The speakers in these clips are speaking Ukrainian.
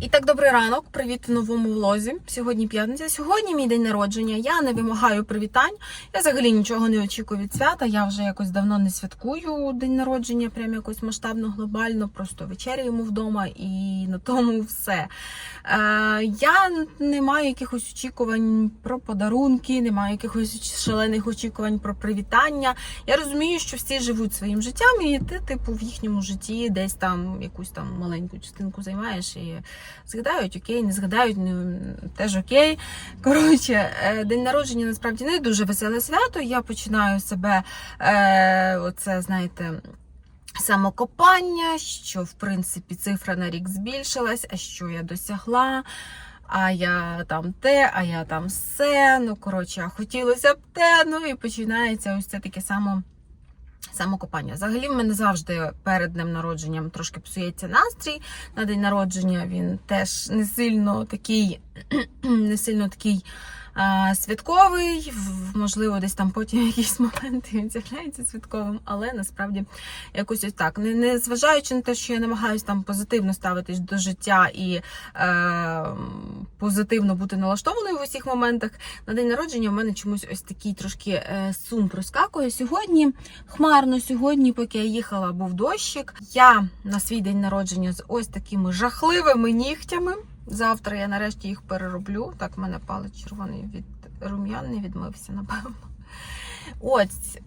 І так, добрий ранок, привіт в новому влозі. Сьогодні п'ятниця. Сьогодні мій день народження. Я не вимагаю привітань. Я взагалі нічого не очікую від свята. Я вже якось давно не святкую день народження, прям якось масштабно, глобально. Просто вечеряємо вдома і на тому все. Е, я не маю якихось очікувань про подарунки, не маю якихось шалених очікувань про привітання. Я розумію, що всі живуть своїм життям, і ти, типу, в їхньому житті десь там якусь там маленьку частинку займаєш і згадають, окей, не згадають, ну, теж окей. Коротше, е, день народження насправді не дуже веселе свято. Я починаю себе, е, оце, знаєте. Самокопання, що в принципі цифра на рік збільшилась, а що я досягла, а я там те, а я там все. Ну, коротше, хотілося б те. Ну і починається ось це таке само. Самокопання. Взагалі, в мене завжди перед днем народженням трошки псується настрій. На день народження він теж не сильно такий, не сильно такий святковий. Можливо, десь там потім якісь моменти з'являється святковим, але насправді якось ось так. Не, не зважаючи на те, що я намагаюся там позитивно ставитись до життя і е, позитивно бути налаштованою в усіх моментах. На день народження в мене чомусь ось такий трошки е, сум проскакує. Сьогодні хмарно, сьогодні, поки я їхала, був дощик. Я на свій день народження з ось такими жахливими нігтями. Завтра я нарешті їх перероблю. Так, в мене палець червоний від рум'ян не відмився, напевно. Ось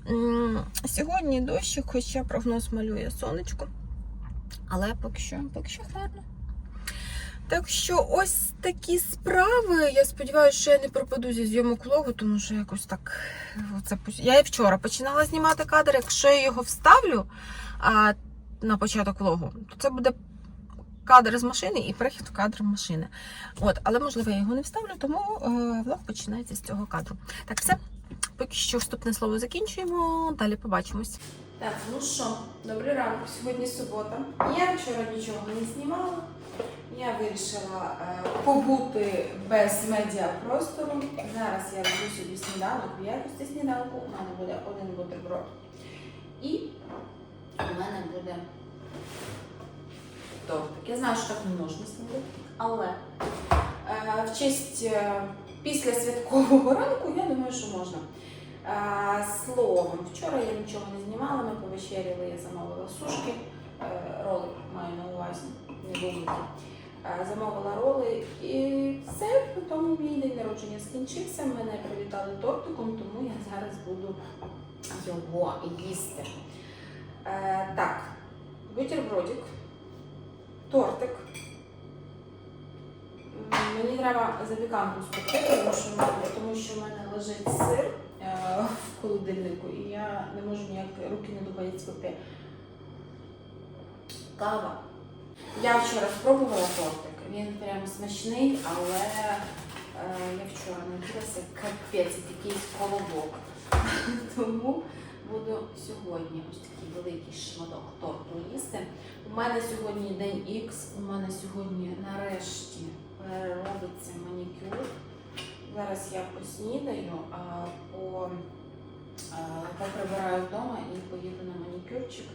сьогодні дощик, хоча прогноз малює сонечко. Але поки що, поки що хмарно. Так що ось такі справи. Я сподіваюся, що я не пропаду зі зйомок влогу, тому що якось так. Оце, я і вчора починала знімати кадр. Якщо я його вставлю а, на початок влогу, то це буде кадр з машини і перехід в кадр машини. От, але можливо я його не вставлю, тому е, влог починається з цього кадру. Так, все. Поки що вступне слово закінчуємо. Далі побачимось. Так, ну що, добрий ранок. Сьогодні субота. Я вчора нічого не знімала. Я вирішила е, побути без медіапростору. Зараз я роблю собі сніданок. В якості сніданку у мене буде один бутерброд. І у мене буде тортик. Я знаю, що так не можна снідати, але е, в честь е, після святкового ранку я думаю, що можна. Е, словом, вчора я нічого не знімала, ми повечеряли, я замовила сушки, е, роли маю на увазі, не великі. Е, Замовила роли і все, потім мій день народження скінчився. Мене привітали тортиком, тому я зараз буду його їсти. Е, так, бутербродик, тортик. Мені треба запіканку спекти, тому що, тому що в мене лежить сир е, в холодильнику, і я не можу ніяк руки не доходять спекти. Кава. Я вчора спробувала тортик. Він прям смачний, але е, я вчора наділася капець, якийсь колобок. Тому буду сьогодні ось такий великий шматок торту їсти. У мене сьогодні день Х, у мене сьогодні нарешті переробиться манікюр. Зараз я поснідаю, а по, а, поприбираю вдома і поїду на манікюрчик.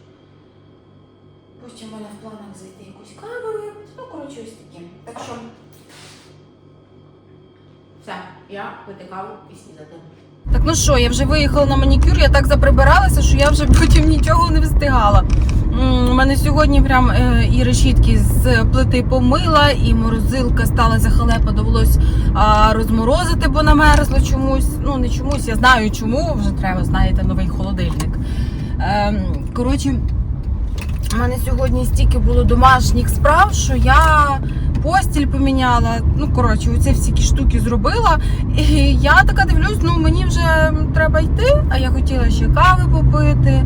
Потім в мене в планах зайти якусь випити. Ну, коротше, ось таке. Так що все, я пити каву і снідати. Так ну що, я вже виїхала на манікюр, я так заприбиралася, що я вже потім нічого не встигала. У мене сьогодні прям е, і решітки з плити помила, і морозилка сталася халепа, довелось розморозити, бо намерзло чомусь. Ну не чомусь, я знаю чому, вже треба, знаєте, новий холодильник. Ем, коротше, у мене сьогодні стільки було домашніх справ, що я постіль поміняла. Ну, коротше, оці всі штуки зробила. І я така дивлюсь, ну мені вже треба йти, а я хотіла ще кави попити,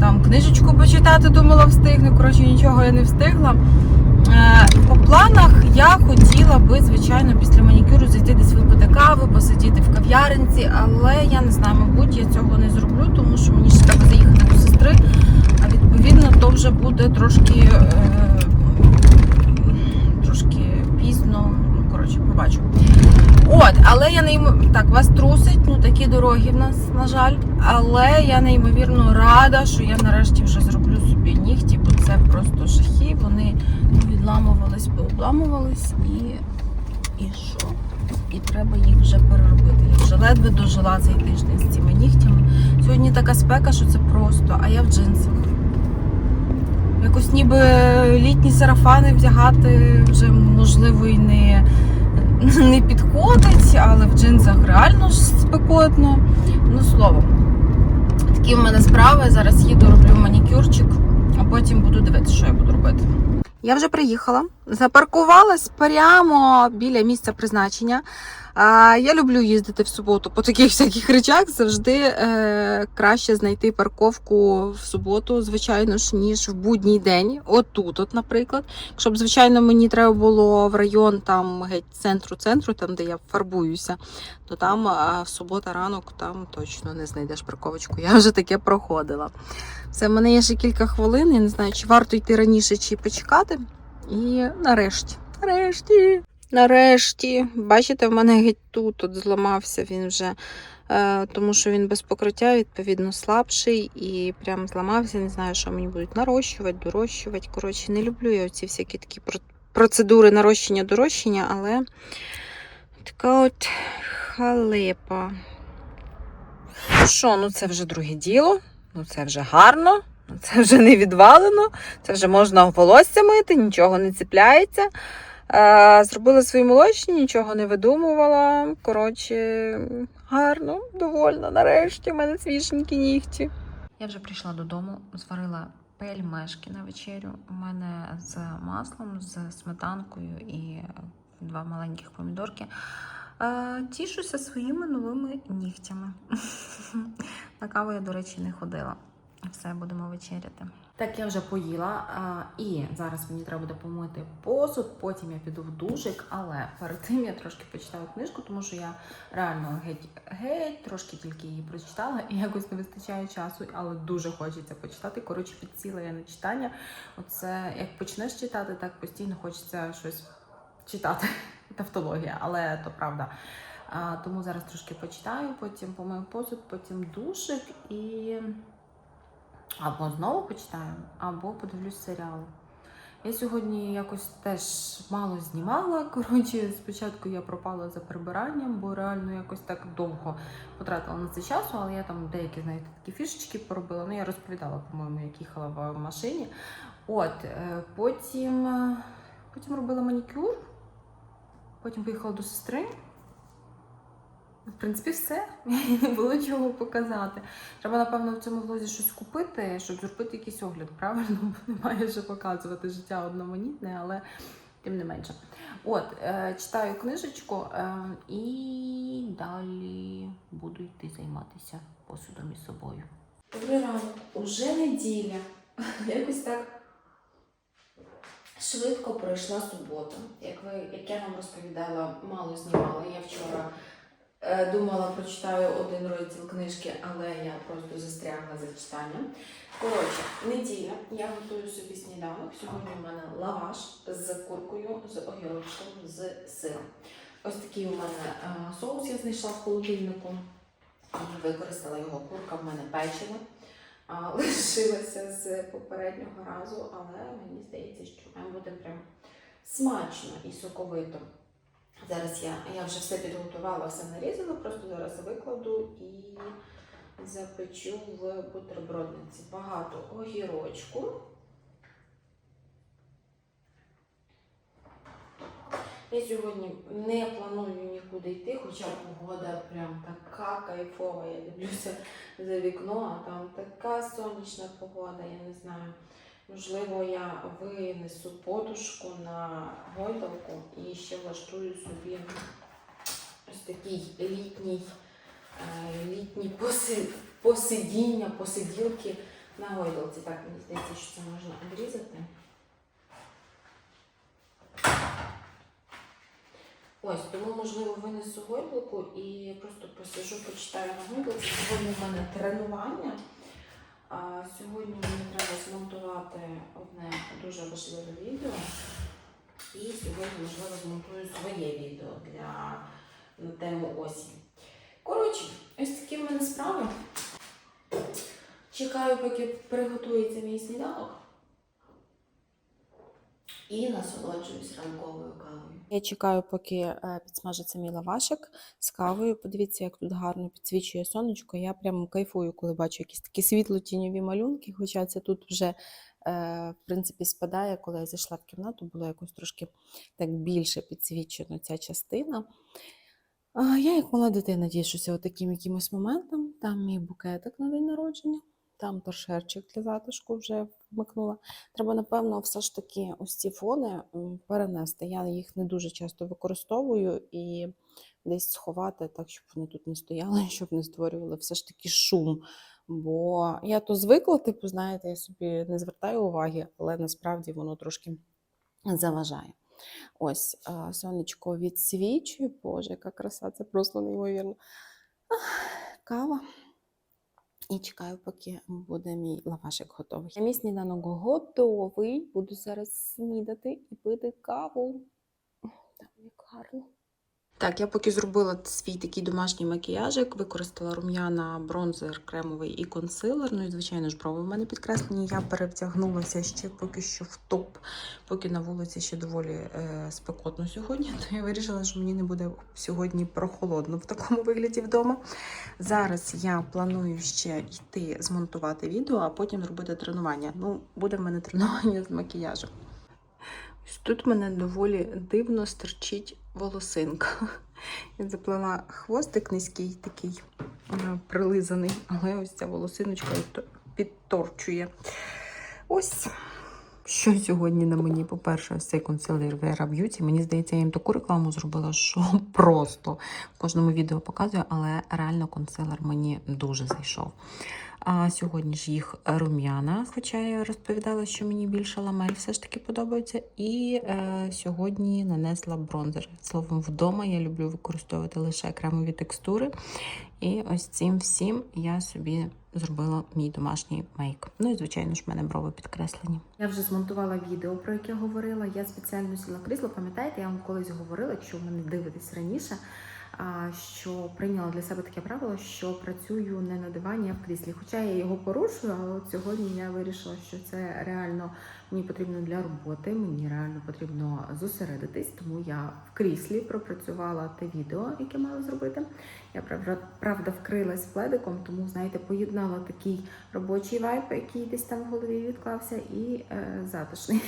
там книжечку почитати, думала, встигну. Коротше, нічого я не встигла. Е, По планах я хотіла би, звичайно, після манікюру зайти десь випити кави, посидіти в кав'яринці, але я не знаю, мабуть, я цього не зроблю, тому що мені ще треба заїхати до сестри. А відповідно, то вже буде трошки, е, трошки пізно. Ну, коротше, побачу. От, але я неймовірно. Так, вас трусить, ну такі дороги в нас, на жаль. Але я неймовірно рада, що я нарешті вже зроблю собі нігті, бо це просто жахи. Вони ну, пообламувались, пообламувались і. І що? І треба їх вже переробити. Я вже ледве дожила цей тиждень з цими нігтями. Сьогодні така спека, що це просто, а я в джинсах. Якось ніби літні сарафани вдягати вже можливо і не, не підходить, але в джинсах реально ж спекотно. Ну, словом, такі в мене справи. Зараз їду, роблю манікюрчик, а потім буду дивитися, що я буду робити. Я вже приїхала, запаркувалась прямо біля місця призначення. А, Я люблю їздити в суботу по таких всяких речах. Завжди е, краще знайти парковку в суботу, звичайно ж, ніж в будній день. От тут, от, наприклад. Якщо б, звичайно, мені треба було в район там геть центру-центру, там де я фарбуюся, то там а, в субота ранок там точно не знайдеш парковочку. Я вже таке проходила. Все, в мене є ще кілька хвилин. Я не знаю, чи варто йти раніше, чи почекати. І нарешті, нарешті, нарешті, бачите, в мене геть тут от зламався він вже, е, тому що він без покриття, відповідно, слабший і прям зламався. Не знаю, що мені будуть нарощувати, дорощувати. Коротше, не люблю я оці всякі такі процедури нарощення, дорощення, але така от халепа. Ну що, ну це вже друге діло. Ну, це вже гарно, ну, це вже не відвалено, це вже можна волосся мити, нічого не ціпляється. Е, зробила свої молочні, нічого не видумувала. Коротше, гарно, довольна. Нарешті в мене свіженькі нігті. Я вже прийшла додому, зварила пельмешки на вечерю. У мене з маслом, з сметанкою і два маленьких помідорки. Е, Тішуся своїми новими нігтями. На каву я, до речі, не ходила. Все, будемо вечеряти. Так, я вже поїла, а, і зараз мені треба буде помити посуд, потім я піду в душик, але перед тим я трошки почитаю книжку, тому що я реально геть, геть трошки тільки її прочитала і якось не вистачає часу, але дуже хочеться почитати. Коротше, підсіла я на читання. Оце як почнеш читати, так постійно хочеться щось читати. Тавтологія, але то правда. А, тому зараз трошки почитаю, потім помию посуд, потім душик і або знову почитаю, або подивлюсь серіал. Я сьогодні якось теж мало знімала. Коротше, спочатку я пропала за прибиранням, бо реально якось так довго потратила на це часу, але я там деякі, знаєте, такі фішечки поробила. Ну, я розповідала, по-моєму, як їхала в машині. От, е, потім, е, потім робила манікюр, потім поїхала до сестри. В принципі, все. Не було чого показати. Треба, напевно, в цьому влозі щось купити, щоб зробити якийсь огляд, правильно? Бо немає що показувати життя одноманітне, але тим не менше. От, е, читаю книжечку е, і далі буду йти займатися посудом і собою. Добрий ранок, уже неділя. Якось так швидко пройшла субота. Як, ви, як я вам розповідала, мало знімала. Я вчора Думала, прочитаю один розділ книжки, але я просто застрягла за читанням. Коротше, неділя, я готую собі сніданок. Сьогодні у мене лаваш з куркою, з огірочком, з сиром. Ось такий у мене е, соус я знайшла в холодильнику. Використала його курка, в мене печива. А, Лишилася з попереднього разу, але мені здається, що бути прям смачно і соковито. Зараз я, я вже все підготувала, все нарізала, просто зараз викладу і запечу в бутербродниці. Багато огірочку. Я сьогодні не планую нікуди йти, хоча погода прям така кайфова. Я дивлюся за вікно, а там така сонячна погода, я не знаю. Можливо, я винесу подушку на гойдалку і ще влаштую собі ось такий літній, е, літній посидіння, посиділки на гойдалці. Так, мені здається, що це можна обрізати. Ось, тому, можливо, винесу гойдалку і просто посижу, почитаю на гойдалці. Сьогодні в мене тренування. Сьогодні мені треба змонтувати одне дуже важливе відео. І сьогодні, можливо, змонтую своє відео для на тему осінь. Коротше, ось такі в мене справи. Чекаю, поки приготується мій сніданок. І насолоджуюсь ранковою кавою. Я чекаю, поки е, підсмажиться мій лавашик з кавою. Подивіться, як тут гарно підсвічує сонечко. Я прямо кайфую, коли бачу якісь такі світло-тіньові малюнки. Хоча це тут вже е, в принципі спадає. Коли я зайшла в кімнату, було якось трошки так більше підсвічена ця частина. Я, як мала дитина, тішуся таким якимось моментом. Там мій букетик на день народження, там торшерчик для затишку вже вмикнула. Треба, напевно, все ж таки ось ці фони перенести. Я їх не дуже часто використовую і десь сховати так, щоб вони тут не стояли, щоб не створювали все ж таки шум. Бо я то звикла, типу, знаєте, я собі не звертаю уваги, але насправді воно трошки заважає. Ось сонечко відсвічує. Боже, яка краса, це просто неймовірно. Кава. І чекаю, поки буде мій лавашик готовий. Мій сніданок готовий. Буду зараз снідати і пити каву. Там як гарно. Так, я поки зробила свій такий домашній макіяжик, використала рум'яна, бронзер, кремовий і консилер. Ну і, звичайно ж, брови в мене підкреслені. Я перевдягнулася ще поки що в топ, поки на вулиці ще доволі е, спекотно сьогодні. То я вирішила, що мені не буде сьогодні прохолодно в такому вигляді вдома. Зараз я планую ще йти змонтувати відео, а потім зробити тренування. Ну, буде в мене тренування з макіяжем. Тут мене доволі дивно стерчить волосинка. Я заплела хвостик низький, такий е, прилизаний, але ось ця волосиночка підторчує. Ось. Що сьогодні на мені? По-перше, ось цей консилер Vera Beauty. Мені здається, я їм таку рекламу зробила, що просто в кожному відео показую, але реально консилер мені дуже зайшов. А сьогодні ж їх рум'яна, хоча я розповідала, що мені більше ламель все ж таки подобається. І е, сьогодні нанесла бронзер. Словом, вдома я люблю використовувати лише кремові текстури. І ось цим всім я собі зробила мій домашній мейк. Ну і звичайно ж, в мене брови підкреслені. Я вже змонтувала відео, про яке говорила. Я спеціально сіла крісло. Пам'ятаєте, я вам колись говорила, якщо ви мене дивитесь раніше, що прийняла для себе таке правило, що працюю не на дивані, а в кріслі. Хоча я його порушую, але от сьогодні я вирішила, що це реально мені потрібно для роботи, мені реально потрібно зосередитись, тому я в кріслі пропрацювала те відео, яке мала зробити. Я правда, вкрилась пледиком, тому знаєте, поєднала такий робочий вайб, який десь там в голові відклався, і е, затишний.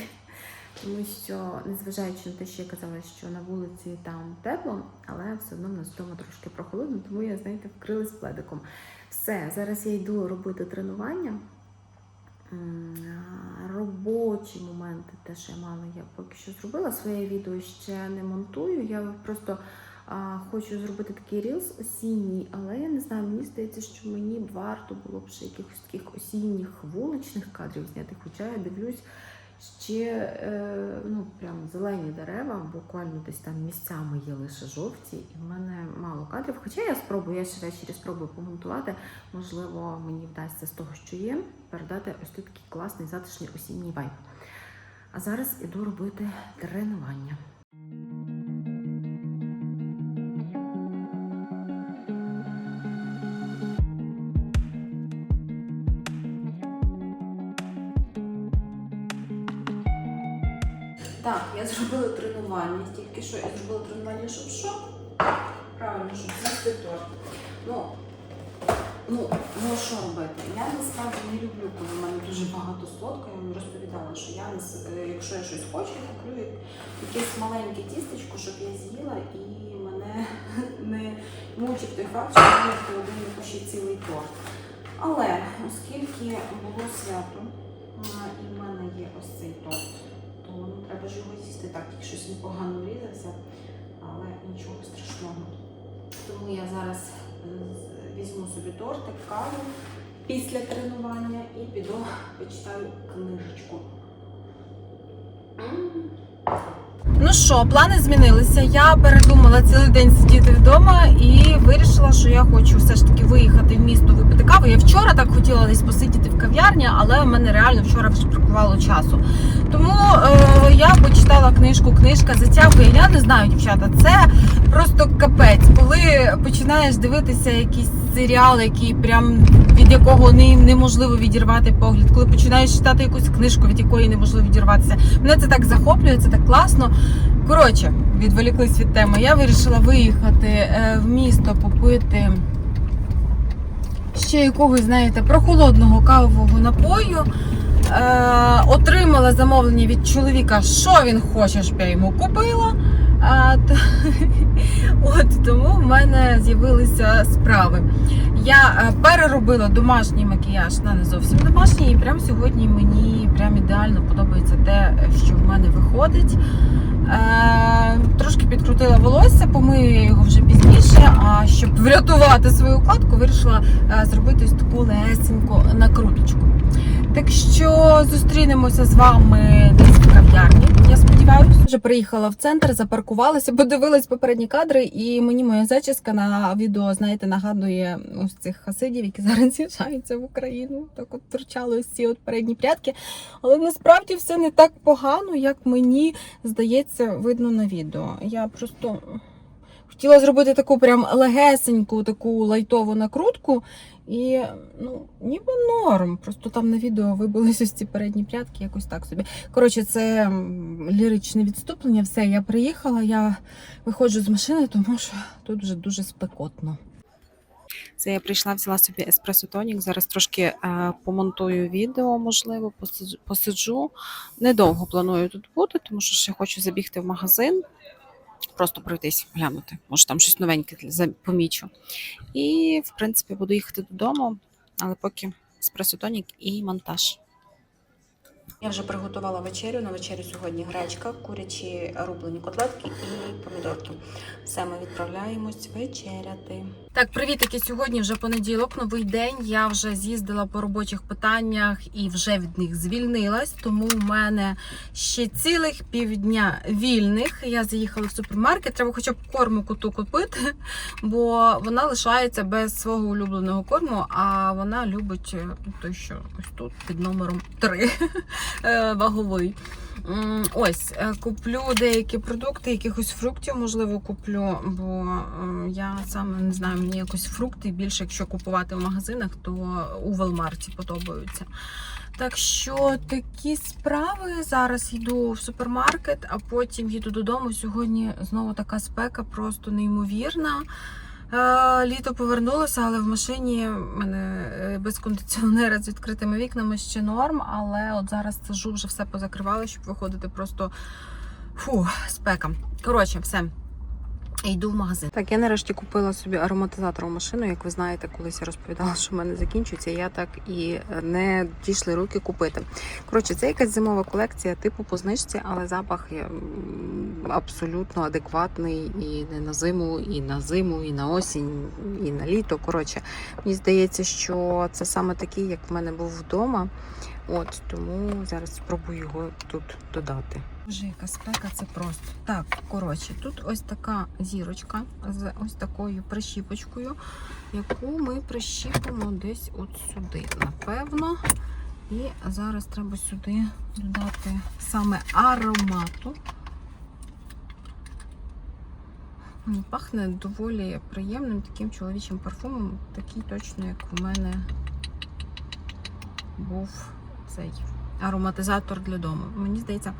Тому що, незважаючи на те, що я казала, що на вулиці там тепло, але все одно в нас вдома трошки прохолодно, тому я, знаєте, вкрилась пледиком. Все, зараз я йду робити тренування. Робочі моменти, те, що я мала, я поки що зробила. Своє відео ще не монтую. Я просто а, хочу зробити такий рілс осінній, але я не знаю, мені здається, що мені варто було б ще якихось таких осінніх вуличних кадрів зняти. Хоча я дивлюсь ще ну, прям зелені дерева, буквально десь там місцями є лише жовті, і в мене мало кадрів. Хоча я спробую, я ще ввечері спробую помонтувати. Можливо, мені вдасться з того, що є, передати ось тут такий класний затишний осінній вайб. А зараз іду робити тренування. Так, я зробила тренування. Тільки що я зробила тренування, щоб що? Правильно, щоб з'їсти торт. Ну, ну, ну що робити? Я насправді не люблю, коли в мене дуже багато солодкого. Я вам розповідала, що я, е, якщо я щось хочу, я куплю якесь маленьке тістечко, щоб я з'їла і мене не мучив той факт, що мене в холодильнику ще цілий торт. Але оскільки було свято, і в мене є ось цей торт, ж його з'їсти так, як щось непогано врізався, але нічого страшного. Тому я зараз е, візьму собі тортик, каву після тренування і піду почитаю книжечку. Ну що, плани змінилися. Я передумала цілий день сидіти вдома і вирішила, що я хочу все ж таки виїхати в місто випити каву. Я вчора так хотіла десь посидіти в кав'ярні, але в мене реально вчора бракувало часу. Тому е, я почитала книжку. Книжка затягує. Я не знаю, дівчата. Це просто капець. Коли починаєш дивитися якийсь серіал, який прям від якого не, неможливо відірвати погляд, коли починаєш читати якусь книжку, від якої неможливо відірватися. Мене це так захоплює, це так класно. Коротше, відволіклись від теми. Я вирішила виїхати е, в місто попити ще якогось, знаєте, прохолодного кавового напою. Е, отримала замовлення від чоловіка, що він хоче, щоб я йому купила. А, то, от тому в мене з'явилися справи. Я е, переробила домашній макіяж на не зовсім домашній, і прямо сьогодні мені прям ідеально подобається те, що в мене виходить. Е, трошки підкрутила волосся, помию його вже пізніше. А щоб врятувати свою укладку, вирішила е, зробити ось таку лесеньку накруточку. Так що зустрінемося з вами десь кав'ярні. Я сподіваюся, вже приїхала в центр, запаркувалася, подивилась попередні кадри, і мені моя зачіска на відео, знаєте, нагадує ось цих хасидів, які зараз з'їжджаються в Україну. Так от торчали ось ці от передні прядки. Але насправді все не так погано, як мені здається, видно на відео. Я просто хотіла зробити таку прям легесеньку, таку лайтову накрутку. І ну, ніби норм. Просто там на відео вибились ось ці передні прядки, якось так собі. Коротше, це ліричне відступлення. Все, я приїхала, я виходжу з машини, тому що тут вже дуже спекотно. Це я прийшла, взяла собі еспресо тонік. Зараз трошки е, помонтую відео, можливо, посиджу. Недовго планую тут бути, тому що ще хочу забігти в магазин. Просто пройтись, глянути. Може, там щось новеньке помічу. І, в принципі, буду їхати додому, але поки спресотонік і монтаж. Я вже приготувала вечерю. На вечерю сьогодні гречка, курячі рублені котлетки і помідорки. Все, ми відправляємось вечеряти. Так, привітики. Сьогодні вже понеділок, новий день. Я вже з'їздила по робочих питаннях і вже від них звільнилась. Тому в мене ще цілих півдня вільних. Я заїхала в супермаркет. Треба хоча б корму коту купити, бо вона лишається без свого улюбленого корму, а вона любить е, той, що ось тут під номером 3 е, ваговий. Ось е, куплю деякі продукти, якихось фруктів, можливо, куплю, бо е, я саме не знаю, мені якось фрукти більше, якщо купувати в магазинах, то у Велмарті подобаються. Так що такі справи. Зараз йду в супермаркет, а потім їду додому. Сьогодні знову така спека, просто неймовірна. Літо повернулося, але в машині мене е, без кондиціонера з відкритими вікнами ще норм. Але от зараз це жу вже все позакривали, щоб виходити просто фу, спека. Коротше, все. Йду в магазин. Так, я нарешті купила собі ароматизатор машину. Як ви знаєте, колись я розповідала, що в мене закінчується. Я так і не дійшли руки купити. Коротше, це якась зимова колекція, типу по знижці, але запах абсолютно адекватний і не на зиму, і на зиму, і на осінь, і на літо. Коротше, мені здається, що це саме такий, як в мене був вдома. От тому зараз спробую його тут додати. Боже, яка спека, це просто. Так, коротше, тут ось така зірочка з ось такою прищіпочкою, яку ми прищіпимо десь от сюди, напевно. І зараз треба сюди додати саме аромату. Пахне доволі приємним таким чоловічим парфумом, такий точно, як в мене був цей ароматизатор для дому. Мені здається,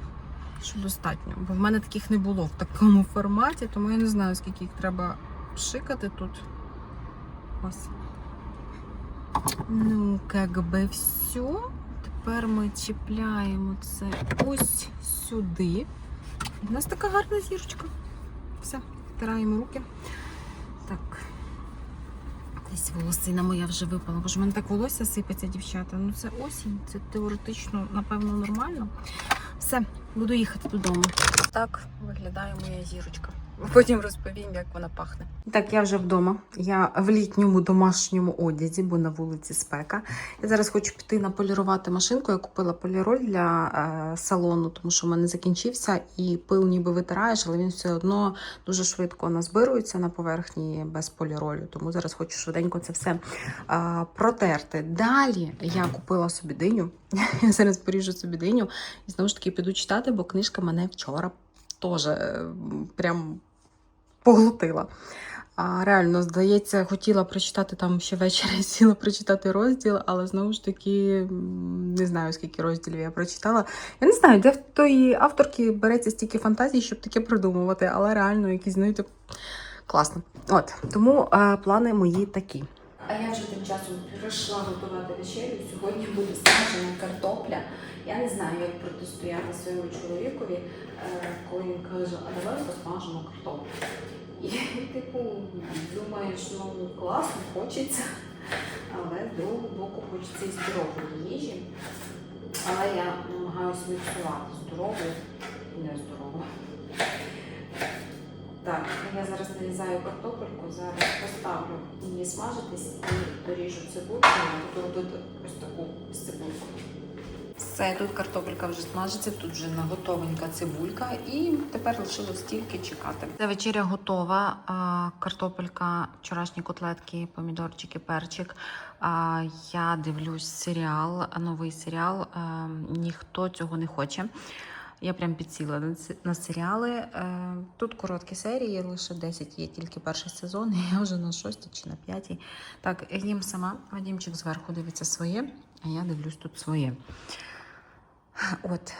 що достатньо, бо в мене таких не було в такому форматі, тому я не знаю, скільки їх треба пшикати тут. Ось. Ну, як би все. Тепер ми чіпляємо це ось сюди. У нас така гарна зірочка. Все, втираємо руки. Так. Десь волосина моя вже випала, бо ж в мене так волосся сипеться, дівчата. Ну це осінь, це теоретично, напевно, нормально. Все, буду їхати додому. Так виглядає моя зірочка. Потім розповім, як вона пахне. Так, я вже вдома. Я в літньому домашньому одязі, бо на вулиці спека. Я зараз хочу піти наполірувати машинку. Я купила поліроль для е, салону, тому що в мене закінчився і пил ніби витираєш, але він все одно дуже швидко назбирується на поверхні без поліролю. Тому зараз хочу швиденько це все е, протерти. Далі я купила собі диню. Я зараз поріжу собі диню і знову ж таки піду читати, бо книжка мене вчора теж е, прям поглотила. А, реально, здається, хотіла прочитати там ще ввечері, сіла прочитати розділ, але знову ж таки не знаю, скільки розділів я прочитала. Я не знаю, де в тої авторки береться стільки фантазій, щоб таке придумувати, але реально якісь, знаєте, класно. От, тому е, плани мої такі. А я вже тим часом прийшла готувати вечерю. Сьогодні буде смажена картопля. Я не знаю, як протистояти своєму чоловікові, коли він каже, а давай посмажемо картоплю. І типу думаєш, ну класно, хочеться, але з другого боку хочеться і здорової їжі. Але я намагаюся міксувати здорову і нездорову. Так, я зараз нарізаю картопельку, зараз поставлю її смажитись і доріжу цибульку, буду робити ось таку з цибулькою. Все, тут картопелька вже смажиться, тут вже наготовенька цибулька, і тепер лишилось тільки чекати. Це вечеря готова. Картопелька, вчорашні котлетки, помідорчики, перчик. Я дивлюсь серіал, новий серіал. Ніхто цього не хоче. Я прям підсіла на серіали. Е, Тут короткі серії, лише 10 є тільки перший сезон, і я вже на шостій чи на п'ятій. Так, їм сама. Вадімчик зверху дивиться своє, а я дивлюсь тут своє. От.